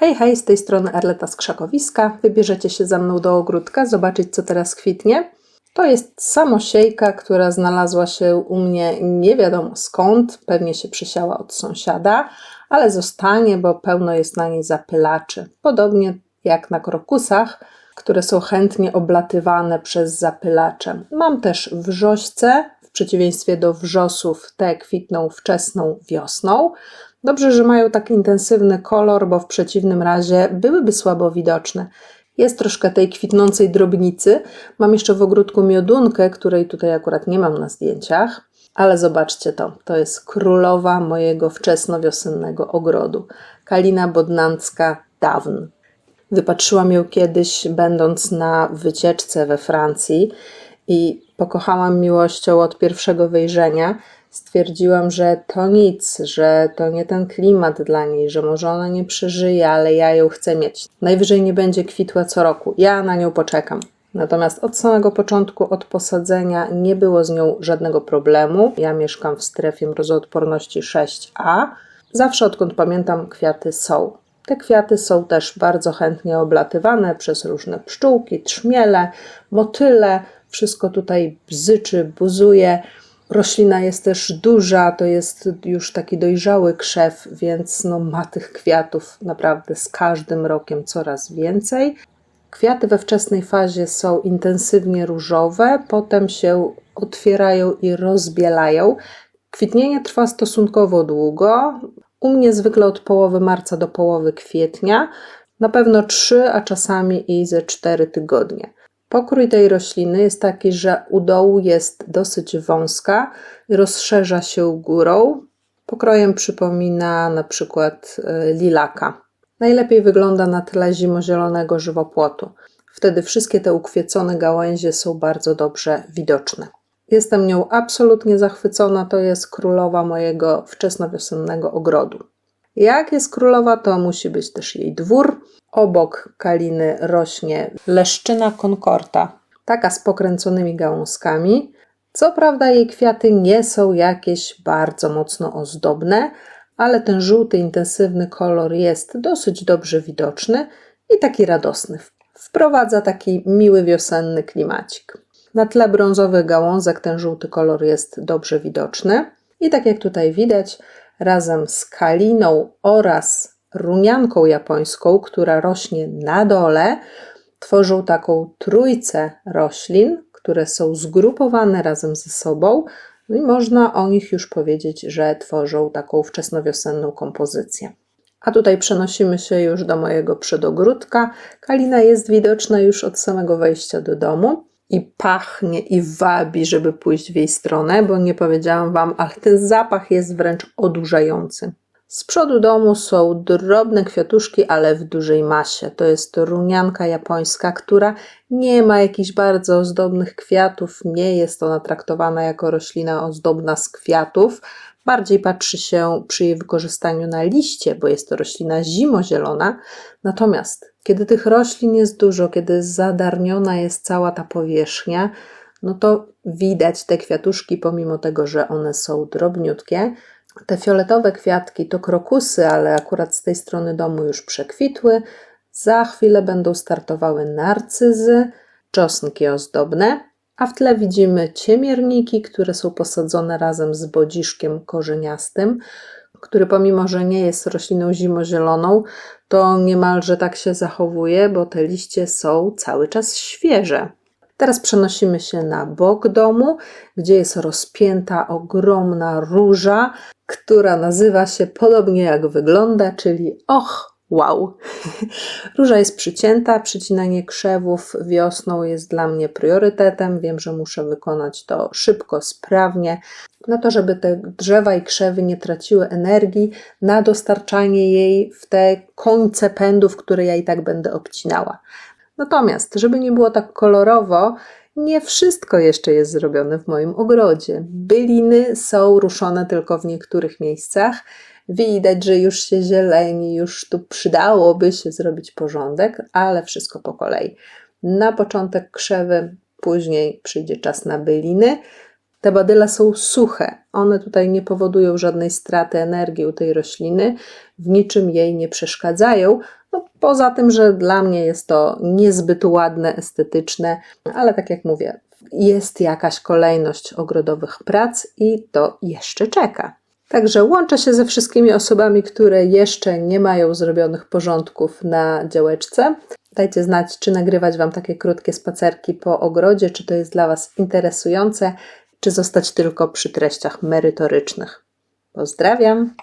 Hej, hej, z tej strony Arleta z Krzakowiska. Wybierzecie się ze mną do ogródka, zobaczyć co teraz kwitnie. To jest samosiejka, która znalazła się u mnie nie wiadomo skąd, pewnie się przysiała od sąsiada, ale zostanie, bo pełno jest na niej zapylaczy. Podobnie jak na krokusach, które są chętnie oblatywane przez zapylacze. Mam też wrzośce, w przeciwieństwie do wrzosów, te kwitną wczesną wiosną. Dobrze, że mają tak intensywny kolor, bo w przeciwnym razie byłyby słabo widoczne. Jest troszkę tej kwitnącej drobnicy. Mam jeszcze w ogródku miodunkę, której tutaj akurat nie mam na zdjęciach, ale zobaczcie to. To jest królowa mojego wczesnowiosennego ogrodu. Kalina bodnancka Dawn. Wypatrzyłam ją kiedyś, będąc na wycieczce we Francji i pokochałam miłością od pierwszego wejrzenia. Stwierdziłam, że to nic, że to nie ten klimat dla niej, że może ona nie przeżyje, ale ja ją chcę mieć. Najwyżej nie będzie kwitła co roku. Ja na nią poczekam. Natomiast od samego początku, od posadzenia, nie było z nią żadnego problemu. Ja mieszkam w strefie mrozoodporności 6A. Zawsze odkąd pamiętam, kwiaty są. Te kwiaty są też bardzo chętnie oblatywane przez różne pszczółki, trzmiele, motyle. Wszystko tutaj bzyczy, buzuje. Roślina jest też duża, to jest już taki dojrzały krzew, więc no, ma tych kwiatów naprawdę z każdym rokiem coraz więcej. Kwiaty we wczesnej fazie są intensywnie różowe, potem się otwierają i rozbielają. Kwitnienie trwa stosunkowo długo, u mnie zwykle od połowy marca do połowy kwietnia, na pewno 3, a czasami i ze 4 tygodnie. Pokrój tej rośliny jest taki, że u dołu jest dosyć wąska i rozszerza się górą. Pokrojem przypomina na przykład e, lilaka. Najlepiej wygląda na tle zimozielonego żywopłotu. Wtedy wszystkie te ukwiecone gałęzie są bardzo dobrze widoczne. Jestem nią absolutnie zachwycona. To jest królowa mojego wczesnowiosennego ogrodu. Jak jest królowa, to musi być też jej dwór. Obok kaliny rośnie leszczyna konkorta, taka z pokręconymi gałązkami. Co prawda jej kwiaty nie są jakieś bardzo mocno ozdobne, ale ten żółty, intensywny kolor jest dosyć dobrze widoczny i taki radosny. Wprowadza taki miły wiosenny klimacik. Na tle brązowych gałązek ten żółty kolor jest dobrze widoczny. I tak jak tutaj widać, razem z kaliną oraz runianką japońską, która rośnie na dole, tworzą taką trójcę roślin, które są zgrupowane razem ze sobą. No i można o nich już powiedzieć, że tworzą taką wczesnowiosenną kompozycję. A tutaj przenosimy się już do mojego przedogródka. Kalina jest widoczna już od samego wejścia do domu i pachnie i wabi, żeby pójść w jej stronę, bo nie powiedziałam Wam, ale ten zapach jest wręcz odurzający. Z przodu domu są drobne kwiatuszki, ale w dużej masie. To jest runianka japońska, która nie ma jakichś bardzo ozdobnych kwiatów, nie jest ona traktowana jako roślina ozdobna z kwiatów. Bardziej patrzy się przy jej wykorzystaniu na liście, bo jest to roślina zimozielona. Natomiast kiedy tych roślin jest dużo, kiedy zadarniona jest cała ta powierzchnia, no to widać te kwiatuszki, pomimo tego, że one są drobniutkie. Te fioletowe kwiatki to krokusy, ale akurat z tej strony domu już przekwitły. Za chwilę będą startowały narcyzy, czosnki ozdobne, a w tle widzimy ciemierniki, które są posadzone razem z bodziszkiem korzeniastym, który pomimo, że nie jest rośliną zimozieloną, to niemalże tak się zachowuje, bo te liście są cały czas świeże. Teraz przenosimy się na bok domu, gdzie jest rozpięta ogromna róża, która nazywa się podobnie jak wygląda, czyli och, wow. Róża jest przycięta, przycinanie krzewów wiosną jest dla mnie priorytetem. Wiem, że muszę wykonać to szybko, sprawnie, na to, żeby te drzewa i krzewy nie traciły energii na dostarczanie jej w te końce pędów, które ja i tak będę obcinała. Natomiast, żeby nie było tak kolorowo, nie wszystko jeszcze jest zrobione w moim ogrodzie. Byliny są ruszone tylko w niektórych miejscach. Widać, że już się zieleni, już tu przydałoby się zrobić porządek, ale wszystko po kolei. Na początek krzewy, później przyjdzie czas na byliny. Te badyle są suche. One tutaj nie powodują żadnej straty energii u tej rośliny, w niczym jej nie przeszkadzają. No, poza tym, że dla mnie jest to niezbyt ładne, estetyczne, ale tak jak mówię, jest jakaś kolejność ogrodowych prac i to jeszcze czeka. Także łączę się ze wszystkimi osobami, które jeszcze nie mają zrobionych porządków na działeczce. Dajcie znać, czy nagrywać Wam takie krótkie spacerki po ogrodzie, czy to jest dla Was interesujące, czy zostać tylko przy treściach merytorycznych. Pozdrawiam!